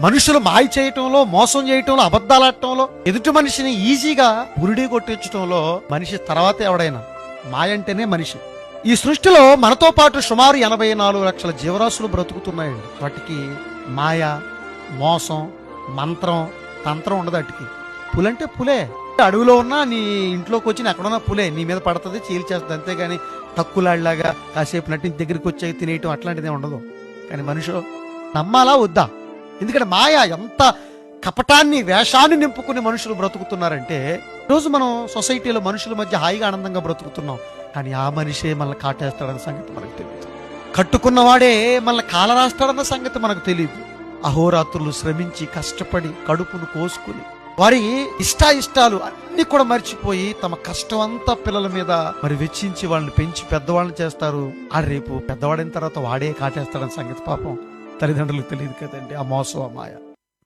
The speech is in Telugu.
మనుషులు మాయ చేయటంలో మోసం చేయటంలో అబద్ధాలాడటంలో ఎదుటి మనిషిని ఈజీగా బురిడి కొట్టించటంలో మనిషి తర్వాత ఎవడైనా? మాయ అంటేనే మనిషి. ఈ సృష్టిలో మనతో పాటు సుమారు ఎనభై నాలుగు లక్షల జీవరాశులు బ్రతుకుతున్నాయండి వాటికి మాయ మోసం మంత్రం తంత్రం ఉండదు వాటికి. పులంటే పులే. అడవిలో ఉన్నా నీ ఇంట్లోకి వచ్చి ఎక్కడున్నా పులే. నీ మీద పడుతుంది చీల్చేస్తుంది. అంతేగాని తక్కువలాడిలాగా కాసేపు నటించి దగ్గరికి వచ్చి తినేయటం అట్లాంటిదే ఉండదు. కానీ మనిషి నమ్మాలా వద్దా? ఎందుకంటే మాయా ఎంత కపటాన్ని వేషాన్ని నింపుకుని మనుషులు బ్రతుకుతున్నారంటే రోజు మనం సొసైటీలో మనుషుల మధ్య హాయిగా ఆనందంగా బ్రతుకుతున్నాం. కానీ ఆ మనిషే మనల్ని కాటేస్తాడన్న సంగతి మనకు తెలియదు. కట్టుకున్నవాడే మనల్ని కాలరాస్తాడన్న సంగతి మనకు తెలియదు. అహోరాత్రులు శ్రమించి కష్టపడి కడుపును కోసుకుని వారి ఇష్టాయిష్టాలు అన్ని కూడా మర్చిపోయి తమ కష్టం అంతా పిల్లల మీద మరి వెచ్చించి వాళ్ళని పెంచి పెద్దవాళ్ళని చేస్తారు. ఆ రేపు పెద్దవాడైన తర్వాత వాడే కాటేస్తాడని సంగతి పాపం. తల్లిదండ్రులకు తెలియదు కదండి. ఆ మోసం ఆ మాయ.